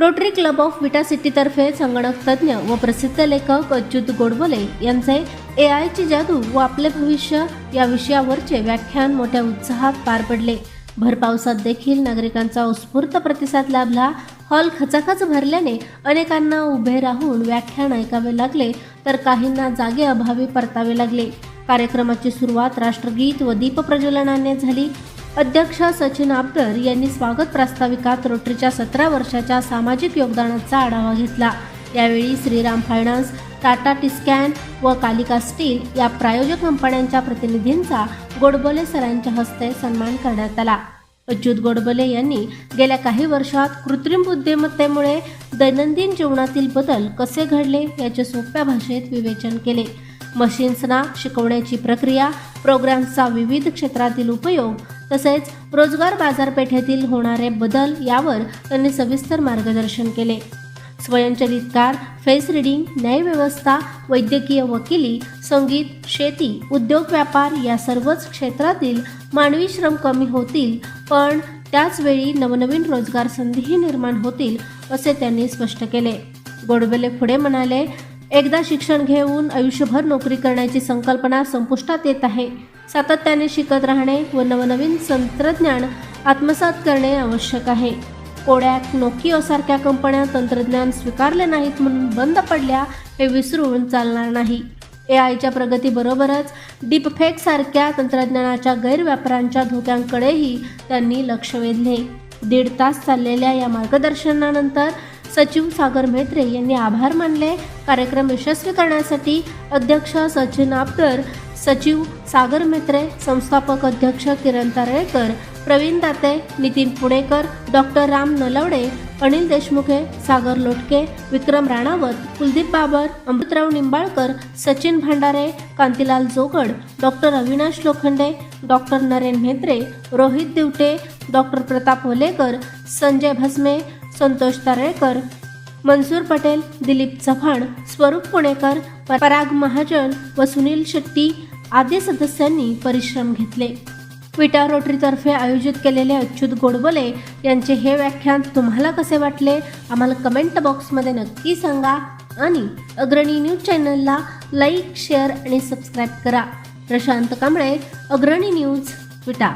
Rotary club of Vita सिटीतर्फे संगणक तज्ज्ञ व प्रसिद्ध लेखक अच्युत गोडबोले यांचे ए आयची जादू व आपले भविष्य या विषयावरचे व्याख्यान मोठ्या उत्साहात पार पडले. भर पावसात देखील नागरिकांचा उत्स्फूर्त प्रतिसाद लाभला. हॉल खचाखच भरल्याने अनेकांना उभे राहून व्याख्यान ऐकावे लागले तर काहींना जागे अभावी परतावे लागले. कार्यक्रमाची सुरुवात राष्ट्रगीत व दीपप्रज्वलनाने झाली. अध्यक्ष सचिन आबदर यांनी स्वागत प्रास्ताविकात रोटरीच्या सतरा वर्षाच्या सामाजिक योगदानाचा आढावा घेतला. यावेळी श्रीराम फायनान्स टाटा टिस्कॅन व कालिका स्टील या प्रायोजक कंपन्यांच्या प्रतिनिधींचा गोडबोले सरांच्या हस्ते सन्मान करण्यात आला. अच्युत गोडबोले यांनी गेल्या काही वर्षात कृत्रिम बुद्धिमत्तेमुळे दैनंदिन जीवनातील बदल कसे घडले याचे सोप्या भाषेत विवेचन केले. मशीन्सना शिकवण्याची प्रक्रिया प्रोग्राम्सचा विविध क्षेत्रातील उपयोग तसेच रोजगार बाजारपेठेतील होणारे बदल यावर त्यांनी सविस्तर मार्गदर्शन केले. स्वयंचलित कार फेस रिडिंग न्यायव्यवस्था वैद्यकीय वकिली संगीत शेती उद्योग व्यापार या सर्वच क्षेत्रातील मानवी श्रम कमी होतील पण त्याचवेळी नवनवीन रोजगार संधीही निर्माण होतील असे त्यांनी स्पष्ट केले. गोडबेले पुढे म्हणाले एकदा शिक्षण घेऊन आयुष्यभर नोकरी करण्याची संकल्पना संपुष्टात येत आहे. सातत्याने शिकत राहणे व नवनवीन तंत्रज्ञान आत्मसात करणे आवश्यक आहे. कोडॅक नोकियोसारख्या कंपन्या तंत्रज्ञान स्वीकारले नाहीत म्हणून बंद पडल्या हे विसरून चालणार नाही. ए आयच्या प्रगतीबरोबरच डीपफेकसारख्या तंत्रज्ञानाच्या गैरव्यापारांच्या धोक्यांकडेही त्यांनी लक्ष वेधले. दीड तास चाललेल्या या मार्गदर्शनानंतर सचिव सागर म्हेत्रे यांनी आभार मानले. कार्यक्रम यशस्वी करण्यासाठी अध्यक्ष सचिन आपटर सचिव सागर म्हेत्रे संस्थापक अध्यक्ष Kiran Taralekar Pravin Date Nitin Punekar doctor Ram Nalawade Anil Deshmukhe Sagar Lotke Vikram Ranawat Kuldeep Babar Amritrao Nimbalkar Sachin Bhandare Kantilal Jogad doctor Avinash Lokhande doctor Naren Mhetre Rohit Diwate doctor Pratap Holekar Sanjay Bhasme Santosh Taralekar Mansoor Patel Dilip Chavan Swaroop Punekar Parag Mahajan व सुनील शेट्टी आदी सदस्यांनी परिश्रम घेतले. विटा रोटरीतर्फे आयोजित केलेले अच्युत गोडबोले यांचे हे व्याख्यान तुम्हाला कसे वाटले आम्हाला कमेंट बॉक्समध्ये नक्की सांगा आणि अग्रणी न्यूज चॅनलला लाईक शेअर आणि सबस्क्राईब करा. प्रशांत कांबळे अग्रणी न्यूज विटा